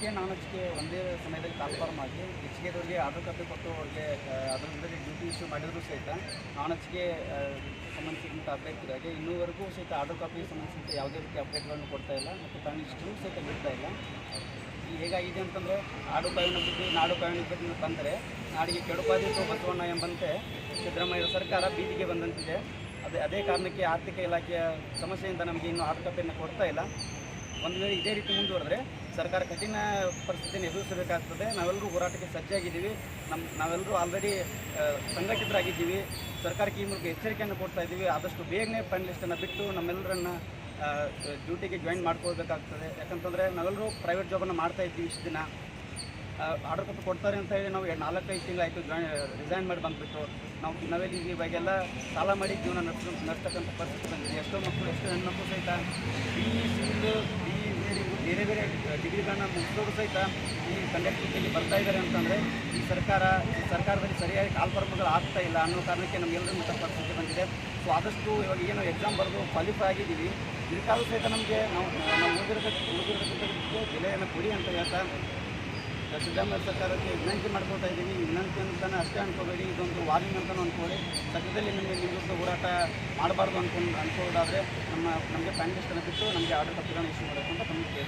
ಹಂಚಿಕೆ ನಾನ್ ಹಂಚಿಕೆ ಒಂದೇ ಸಮಯದಲ್ಲಿ ಕಾಲ್ಫಾರ್ಮ್ ಆಗಿ ಹೆಚ್ಚಿಗೆದವ್ರಿಗೆ ಆರ್ಡರ್ ಕಾಪಿ ಕೊಟ್ಟು ಅವ್ರಿಗೆ ಅದರ ಜೊತೆಗೆ ಡ್ಯೂಟಿ ಇಶ್ಯೂ ಮಾಡಿದರೂ ಸಹಿತ ನಾನ್ ಹಂಚಿಕೆ ಸಂಬಂಧಿಸಿದಂಥ ಅಭ್ಯರ್ಥಿಗಳಿಗೆ ಇನ್ನೂವರೆಗೂ ಸಹಿತ ಆರ್ಡರ್ ಕಾಪಿ ಸಂಬಂಧಿಸಿದಂತೆ ಯಾವುದೇ ರೀತಿ ಅಪ್ಡೇಟ್ಗಳನ್ನು ಕೊಡ್ತಾ ಇಲ್ಲ ಮತ್ತು ತನ್ನ ಇಷ್ಟು ಸಹಿತ ಬಿಡ್ತಾ ಇಲ್ಲ. ಹೇಗಾಗಿದೆ ಅಂತಂದರೆ ಆಡು ಕಾಯಿನ ಬುದ್ಧಿ ನಾಡು ಕಾಯಿನ ಬುದ್ಧಿ ಬಂದರೆ ನಾಡಿಗೆ ಕೆಡುಪಾದಿ ಬಸವಣ್ಣ ಎಂಬಂತೆ ಸಿದ್ದರಾಮಯ್ಯ ಸರ್ಕಾರ ಬೀದಿಗೆ ಬಂದಂತಿದೆ. ಅದೇ ಅದೇ ಕಾರಣಕ್ಕೆ ಆರ್ಥಿಕ ಇಲಾಖೆಯ ಸಮಸ್ಯೆಯಿಂದ ನಮಗೆ ಇನ್ನೂ ಆರ್ಡರ್ ಕಾಪಿಯನ್ನು ಕೊಡ್ತಾ ಇಲ್ಲ. ಒಂದು ವೇಳೆ ಇದೇ ರೀತಿ ಮುಂದುವರೆದ್ರೆ ಸರ್ಕಾರ ಕಠಿಣ ಪರಿಸ್ಥಿತಿಯನ್ನು ಎದುರಿಸಬೇಕಾಗ್ತದೆ. ನಾವೆಲ್ಲರೂ ಹೋರಾಟಕ್ಕೆ ಸಜ್ಜಾಗಿದ್ದೀವಿ. ನಮ್ಮ ನಾವೆಲ್ಲರೂ ಆಲ್ರೆಡಿ ಸಂಘಟಿತರಾಗಿದ್ದೀವಿ. ಸರ್ಕಾರಕ್ಕೆ ಈ ಮೂಲಕ ಎಚ್ಚರಿಕೆಯನ್ನು ಕೊಡ್ತಾ ಇದ್ದೀವಿ. ಆದಷ್ಟು ಬೇಗನೆ ಫೈನಲಿಸ್ಟನ್ನು ಬಿಟ್ಟು ನಮ್ಮೆಲ್ಲರನ್ನ ಡ್ಯೂಟಿಗೆ ಜಾಯಿನ್ ಮಾಡ್ಕೋಬೇಕಾಗ್ತದೆ ಯಾಕಂತಂದರೆ ನಾವೆಲ್ಲರೂ ಪ್ರೈವೇಟ್ ಜಾಬನ್ನು ಮಾಡ್ತಾ ಇದ್ದೀವಿ ಇಷ್ಟು ದಿನ. ಆರ್ಡರ್ ಕೊಟ್ಟು ಕೊಡ್ತಾರೆ ಅಂತ ಹೇಳಿ ನಾವು ನಾಲ್ಕೈದು ತಿಂಗಳಾಯಿತು ಜಾಯ್ ರಿಸೈನ್ ಮಾಡಿ ಬಂದುಬಿಟ್ಟು. ನಾವು, ನಾವೆಲ್ಲಿ ಇವಾಗೆಲ್ಲ ಸಾಲ ಮಾಡಿ ಜೀವನ ನಡೆಸ, ನಡೆಸ್ತಕ್ಕಂಥ ಪರಿಸ್ಥಿತಿ ಬಂದಿದೆ. ಎಷ್ಟೋ ಮಕ್ಕಳು, ಎಷ್ಟೋ ಹೆಣ್ಮಕ್ಳು ಸಹಿತ ಬೇರೆ ಬೇರೆ ಡಿಗ್ರಿಗಳನ್ನ ಮುಗಿಸೋರು ಸಹಿತ ಈ ಕಂಡಕ್ಟಿವಿಟಿಯಲ್ಲಿ ಬರ್ತಾ ಇದ್ದಾರೆ ಅಂತಂದರೆ, ಈ ಸರ್ಕಾರ, ಈ ಸರ್ಕಾರದಲ್ಲಿ ಸರಿಯಾಗಿ ಕಾಲ್ಫಾರ್ಮ್ಗಳು ಆಗ್ತಾ ಇಲ್ಲ ಅನ್ನೋ ಕಾರಣಕ್ಕೆ ನಮಗೆಲ್ಲರೂ ಇಂಥ ಪರಿಸ್ಥಿತಿ ಬಂದಿದೆ. ಸೊ ಆದಷ್ಟು ಇವಾಗ ಏನು ಎಕ್ಸಾಮ್ ಬರೆದು ಕ್ವಾಲಿಫೈ ಆಗಿದ್ದೀವಿ. ಇದಕ್ಕಾದ್ರೂ ಸಹಿತ ನಮಗೆ ನಾವು ನಾವು ಓದಿರೋದಕ್ಕೆ ಓದಿರೋದಕ್ಕಿಂತ ಬೆಲೆಯನ್ನು ಕೊಡಿ ಅಂತ ಹೇಳ್ತಾ ಸಿದ್ದರಾಮಯ್ಯ ಸರ್ಕಾರಕ್ಕೆ ವಿನಂತಿ ಮಾಡ್ಕೊಳ್ತಾ ಇದ್ದೀವಿ ವಿನಂತಿ ಅಂತಲೇ ಅಷ್ಟೇ ಅನ್ಕೋಬೇಡಿ. ಇದೊಂದು ವಾರ್ನಿಂಗ್ ಅಂತಲೂ ಅಂದ್ಕೊಳ್ಳಿ ಸದ್ಯದಲ್ಲಿ ನಿಮಗೆ ವಿರುದ್ಧ ಹೋರಾಟ ಮಾಡಬಾರ್ದು ಅನ್ಕೊಂಡು ಅನ್ಕೊಳ್ಳೋದಾದರೆ ನಮ್ಮ, ನಮಗೆ ಪ್ಯಾಂಟ್ ಬಿಟ್ಟು ನಮಗೆ ಆರ್ಡರ್ ಪತ್ರಗಳನ್ನು ಇಶ್ಯೂ ಮಾಡಬೇಕು ಅಂತ ನಮಗೆ